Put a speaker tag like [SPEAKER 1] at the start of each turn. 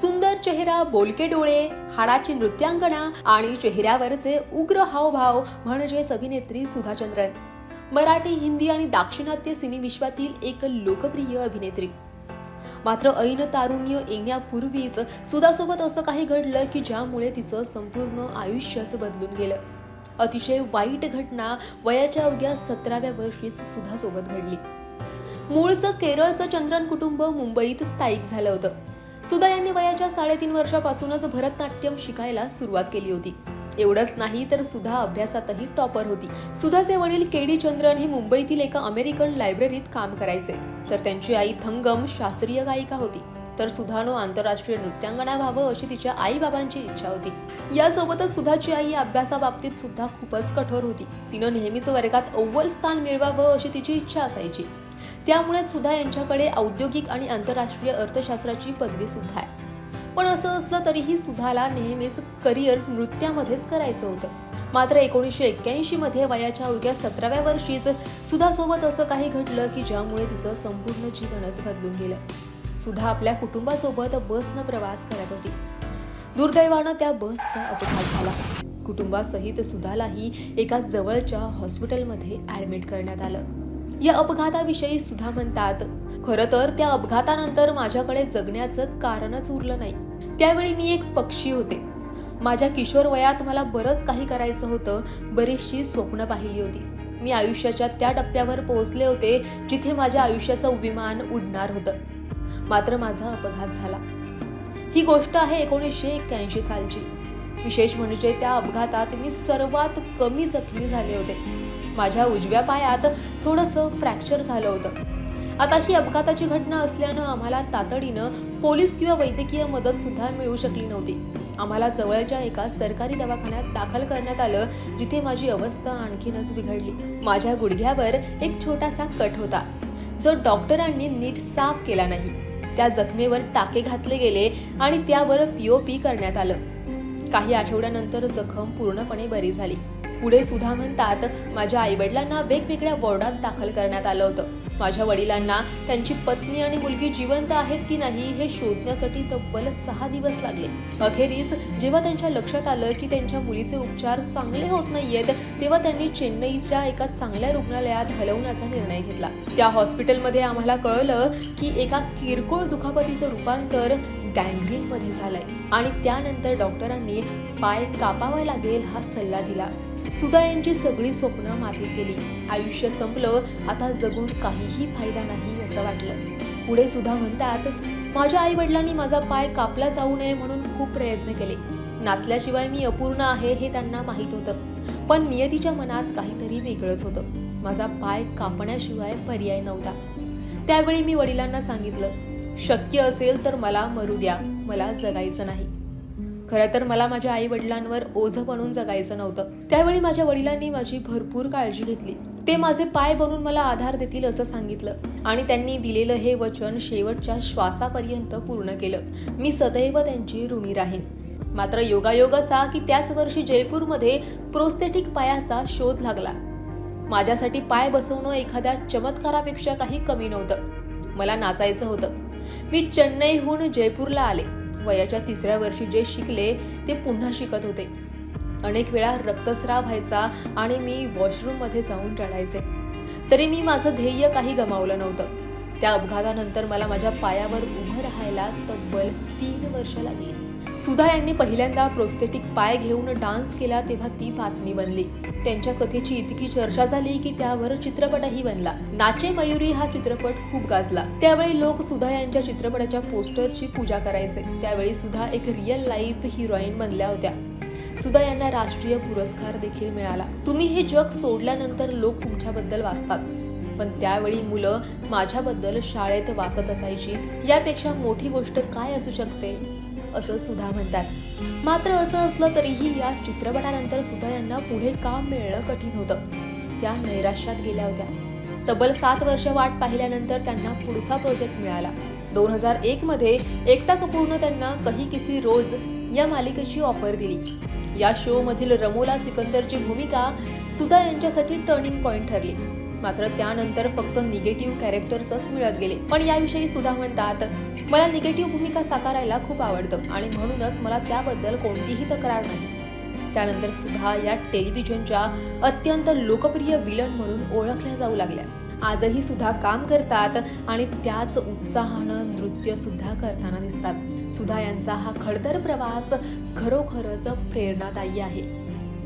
[SPEAKER 1] सुंदर चेहरा बोलके डोळे हाडाची नृत्यांगना आणि चेहऱ्यावरचे उग्र हावभाव म्हणजेच अभिनेत्री सुधा चंद्रन मराठी हिंदी आणि दाक्षिणात्य सिनेविश्वातील एक लोकप्रिय अभिनेत्री. मात्र ऐन तारुण्य येण्यापूर्वीच सुधासोबत असं काही घडलं की ज्यामुळे तिचं संपूर्ण आयुष्यच बदलून गेलं. अतिशय वाईट घटना वयाच्या अवघ्या सतराव्या वर्षीच सुधासोबत घडली. मूळचं केरळचं चंद्रन कुटुंब मुंबईत स्थायिक झालं होतं. सुधा यांनी वयाच्या साडेतीन वर्षापासूनच भरतनाट्यम शिकायला सुरुवात केली होती. एवढंच नाही तर सुधा अभ्यासातही टॉपर होती. सुधाचे वडील के डी चंद्रन हे मुंबईतील एका अमेरिकन लायब्ररीत काम करायचे. तर त्यांची आई थंगम शास्त्रीय गायिका होती. तर सुधानो आंतरराष्ट्रीय नृत्यांगणा व्हावं अशी तिच्या आई बाबांची इच्छा होती. यासोबतच सुधाची आई अभ्यासाबाबतीत सुद्धा खूपच कठोर होती. तिनं नेहमीच वर्गात अव्वल स्थान मिळवावं अशी तिची इच्छा असायची. त्यामुळे सुद्धा यांच्याकडे औद्योगिक आणि आंतरराष्ट्रीय अर्थशास्त्राची पदवी सुद्धा आहे. पण असं असलं तरीही सुधाला नेहमीच करिअर नृत्यामध्येच करायचं होतं. मात्र एकोणीसशे एक्क्याऐंशी मध्ये वयाच्या अवघ्या सतराव्या वर्षीच सुधासोबत असं काही घडलं की ज्यामुळे तिचं संपूर्ण जीवनच बदलून गेलं. सुधा आपल्या कुटुंबासोबत बसनं प्रवास करत होती. दुर्दैवानं त्या बसचा अपघात झाला. कुटुंबासहित सुधालाही एका जवळच्या हॉस्पिटलमध्ये ॲडमिट करण्यात आलं. या अपघाताविषयी सुद्धा म्हणतात. खरं तर त्या अपघातानंतर माझ्याकडे जगण्याचं कारणच उरलं नाही. त्यावेळी मी एक पक्षी होते. माझ्या किशोर वयात मला बरंच काही करायचं होतं. बरीचशी स्वप्न पाहिली होती. मी आयुष्याच्या त्या टप्प्यावर पोहोचले होते जिथे माझ्या आयुष्याचं विमान उडणार होतं. मात्र माझा अपघात झाला. ही गोष्ट आहे एकोणीसशे एक्क्याऐंशी सालची. विशेष म्हणजे त्या अपघातात मी सर्वात कमी जखमी झाले होते. माझ्या उजव्या पायात थोडंसं फ्रॅक्चर झालं होतं. आता ही अपघाताची घटना असल्यानं आम्हाला तातडीनं पोलीस किंवा वैद्यकीय मदत सुद्धा मिळू शकली नव्हती. आम्हाला जवळच्या एका सरकारी दवाखान्यात दाखल करण्यात आलं जिथे माझी अवस्था आणखीनच बिघडली. माझ्या गुडघ्यावर एक छोटासा कट होता. जो डॉक्टरांनी नीट साफ केला नाही. त्या जखमेवर टाके घातले गेले आणि त्यावर पीओपी करण्यात आलं. काही आठवड्यानंतर जखम पूर्णपणे बरी झाली. पुढे सुद्धा म्हणतात माझ्या आईवडिलांना वेगवेगळ्या वॉर्डात दाखल करण्यात आलं होतं. माझ्या वडिलांना त्यांची पत्नी आणि मुलगी जिवंत आहेत की नाही हे शोधण्यासाठी तब्बल सहा दिवस लागले. अखेरीस जेव्हा त्यांच्या लक्षात आलं की त्यांच्या मुलीचे उपचार चांगले होत नाहीयेत तेव्हा त्यांनी चेन्नईच्या एका चांगल्या रुग्णालयात हलवण्याचा निर्णय घेतला. त्या हॉस्पिटलमध्ये आम्हाला कळलं की एका किरकोळ दुखापतीचं रूपांतर गँग्रीनमध्ये झालाय. झालंय आणि त्यानंतर डॉक्टरांनी पाय कापावा लागेल हा सल्ला दिला. सुधा यांची सगळी स्वप्न मातीत गेली. आयुष्य संपलं आता जगून काहीही फायदा नाही असं वाटलं. पुढे सुधा म्हणतात माझ्या आई वडिलांनी माझा पाय कापला जाऊ नये म्हणून खूप प्रयत्न केले. नाचल्याशिवाय मी अपूर्ण आहे हे त्यांना माहीत होतं. पण नियतीच्या मनात काहीतरी वेगळंच होतं. माझा पाय कापण्याशिवाय पर्याय नव्हता. त्यावेळी मी वडिलांना सांगितलं शक्य असेल तर मला मरू द्या. मला जगायचं नाही. खरं तर मला माझ्या आई वडिलांवर ओझं बनून जगायचं नव्हतं. त्यावेळी माझ्या वडिलांनी माझी भरपूर काळजी घेतली. ते माझे पाय बनून मला आधार देतील असं सांगितलं आणि त्यांनी दिलेलं हे वचन शेवटच्या श्वासापर्यंत पूर्ण केलं. मी सदैव त्यांची ऋणी राहीन. मात्र योगायोग असा की त्याच वर्षी जयपूरमध्ये प्रोस्थेटिक पायाचा शोध लागला. माझ्यासाठी पाय बसवणं एखाद्या चमत्कारापेक्षा काही कमी नव्हतं. मला नाचायचं होतं. मी चेन्नईहून जयपूरला आले. वयाच्या तिसऱ्या वर्षी जे शिकले ते पुन्हा शिकत होते. अनेक वेळा रक्तस्राव व्हायचा आणि मी वॉशरूममध्ये जाऊन रडायचे. तरी मी माझं ध्येय काही गमावलं नव्हतं. त्या अपघातानंतर मला माझ्या पायावर उभं राहायला तब्बल तीन वर्ष लागली. सुधा यांनी पहिल्यांदा प्रोस्थेटिक पाय घेऊन डान्स केला तेव्हा ती बातमी बनली. त्यांच्या कथेची इतकी चर्चा झाली की त्यावर चित्रपटही बनला. नाचे मयुरी हा चित्रपट खूप गाजला. त्यावेळी लोक सुधा यांच्या चित्रपटाच्या पोस्टरची पूजा करायचे. त्यावेळी सुधा एक रिअल लाईफ हिरोईन बनल्या होत्या. सुधा यांना राष्ट्रीय पुरस्कार देखील मिळाला. तुम्ही हे जग सोडल्यानंतर लोक तुमच्याबद्दल वाचतात. पण त्यावेळी मुलं माझ्याबद्दल शाळेत वाचत असायची. यापेक्षा मोठी गोष्ट काय असू शकते? असं सुद्धा म्हणतात. मात्र असं असलं तरीही या चित्रपटानंतर सुद्धा यांना पुढे काम मिळणं कठीण होतं. त्या नैराश्यात गेल्या होत्या. तब्बल सात वर्ष वाट पाहिल्यानंतर त्यांना पुढचा प्रोजेक्ट मिळाला. दोन हजार एक मध्ये एकता कपूरनं त्यांना कही किसी रोज या मालिकेची ऑफर दिली. या शो मधील रमोला सिकंदरची भूमिका सुद्धा यांच्यासाठी टर्निंग पॉइंट ठरली. मात्र त्यानंतर फक्त निगेटिव्ह कॅरेक्टर्सच मिळत गेले. पण याविषयी सुद्धा म्हणतात मला निगेटिव्ह भूमिका साकारायला खूप आवडतं आणि म्हणूनच मला त्याबद्दल कोणतीही तक्रार नाही. त्यानंतर सुद्धा या टेलिव्हिजनच्या अत्यंत लोकप्रिय विलन म्हणून ओळखल्या जाऊ लागल्या. आजही सुद्धा काम करतात आणि त्याच उत्साहानं नृत्य सुद्धा करताना दिसतात. सुधा यांचा हा खडतर प्रवास खरोखरच प्रेरणादायी आहे.